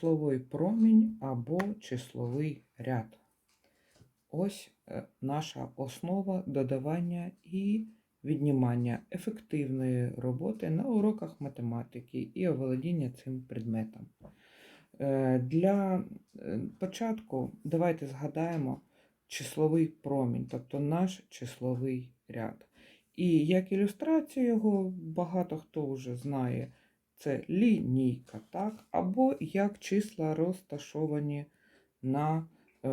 числовий промінь або числовий ряд. Ось е, наша основа додавання і віднімання ефективної роботи на уроках математики і оволодіння цим предметом. Е, Для е, початку давайте згадаємо числовий промінь, тобто наш числовий ряд. І як ілюстрацію його багато хто вже знає, це лінійка, так? або як числа розташовані на е,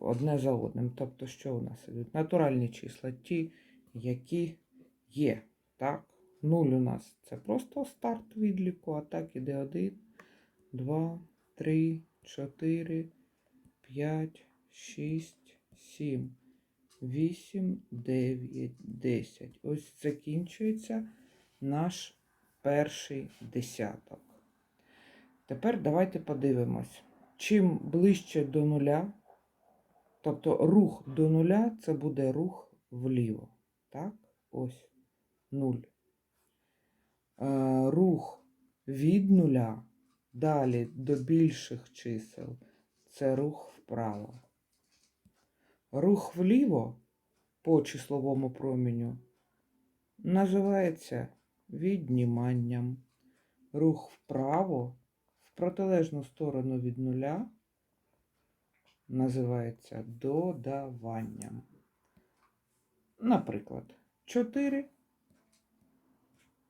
одне за одним. Тобто, що у нас ідуть? Натуральні числа, ті, які є. Так? Нуль у нас це просто старт відліку, а так іде 1, 2, 3, 4, 5, 6, 7, 8, 9, 10. Ось закінчується наш перший десяток. Тепер давайте подивимось. Чим ближче до нуля, тобто рух до нуля, це буде рух вліво. Так? Ось 0. Е, рух від нуля далі до більших чисел це рух вправо. Рух вліво по числовому проміню називається відніманням. Рух вправо в протилежну сторону від нуля називається додаванням. Наприклад, 4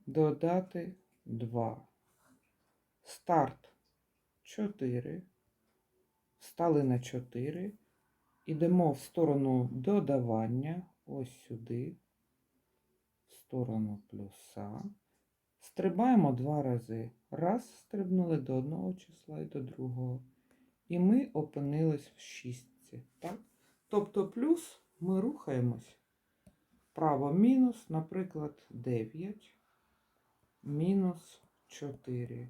додати 2. Старт 4. Стали на 4. Ідемо в сторону додавання, ось сюди, в сторону плюса. Стрибаємо два рази. Раз, стрибнули до одного числа і до другого. І ми опинились в шістці. Так? Тобто плюс ми рухаємось. Вправо мінус, наприклад, 9, мінус 4.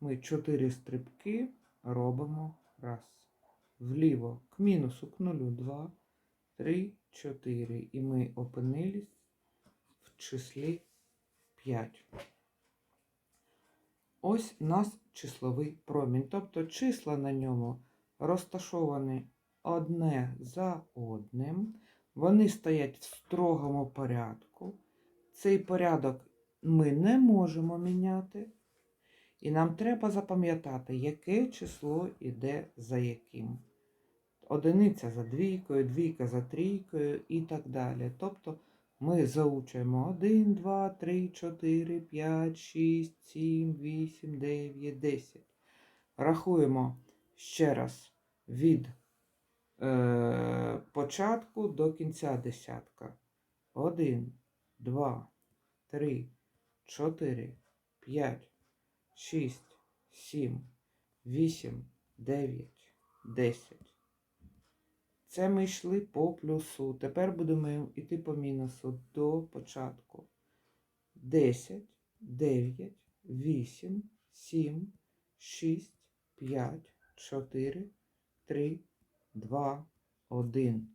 Ми 4 стрибки робимо раз. Вліво к мінусу к нулю 2, 3, 4. І ми опинились в числі 5. Ось у нас числовий промінь. Тобто числа на ньому розташовані одне за одним. Вони стоять в строгому порядку. Цей порядок ми не можемо міняти. І нам треба запам'ятати, яке число йде за яким. Одиниця за двійкою, двійка за трійкою і так далі. Тобто ми заучуємо 1, 2, 3, 4, 5, 6, 7, 8, 9, 10. Рахуємо ще раз від е, початку до кінця десятка. 1, 2, 3, 4, 5, 6, 7, 8, 9, 10. Це ми йшли по плюсу. Тепер будемо йти по мінусу до початку. 10, 9, 8, 7, 6, 5, 4, 3, 2, 1.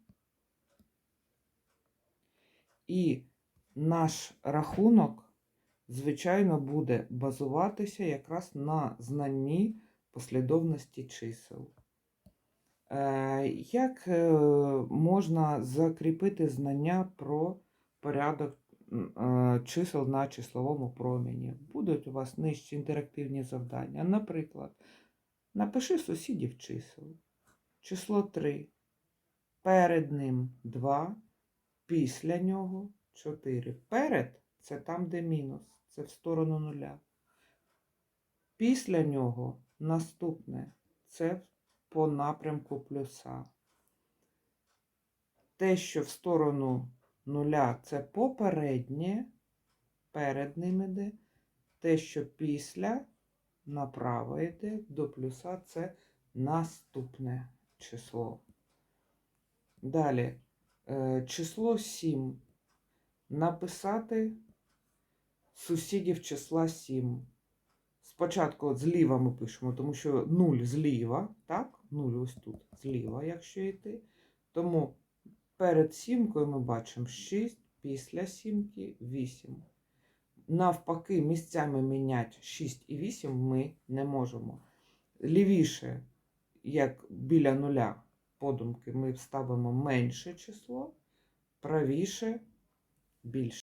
І наш рахунок, звичайно, буде базуватися якраз на знанні послідовності чисел. Е, Як е, можна закріпити знання про порядок е, чисел на числовому промені? Будуть у вас нижчі інтерактивні завдання. Наприклад, напиши сусідів чисел. Число 3. Перед ним 2, після нього 4. Перед це там, де мінус, це в сторону нуля. Після нього наступне це по напрямку плюса. Те, що в сторону нуля, це попереднє, перед ним іде. Те, що після направо йде до плюса, це наступне число. Далі, е, число 7. Написати сусідів числа 7. Спочатку зліва ми пишемо, тому що 0 зліва, так? 0 ось тут зліва, якщо йти. Тому перед сімкою ми бачимо 6, після сімки 8. Навпаки, місцями міняти 6 і 8 ми не можемо. Лівіше, як біля нуля подумки, ми вставимо менше число, правіше більше.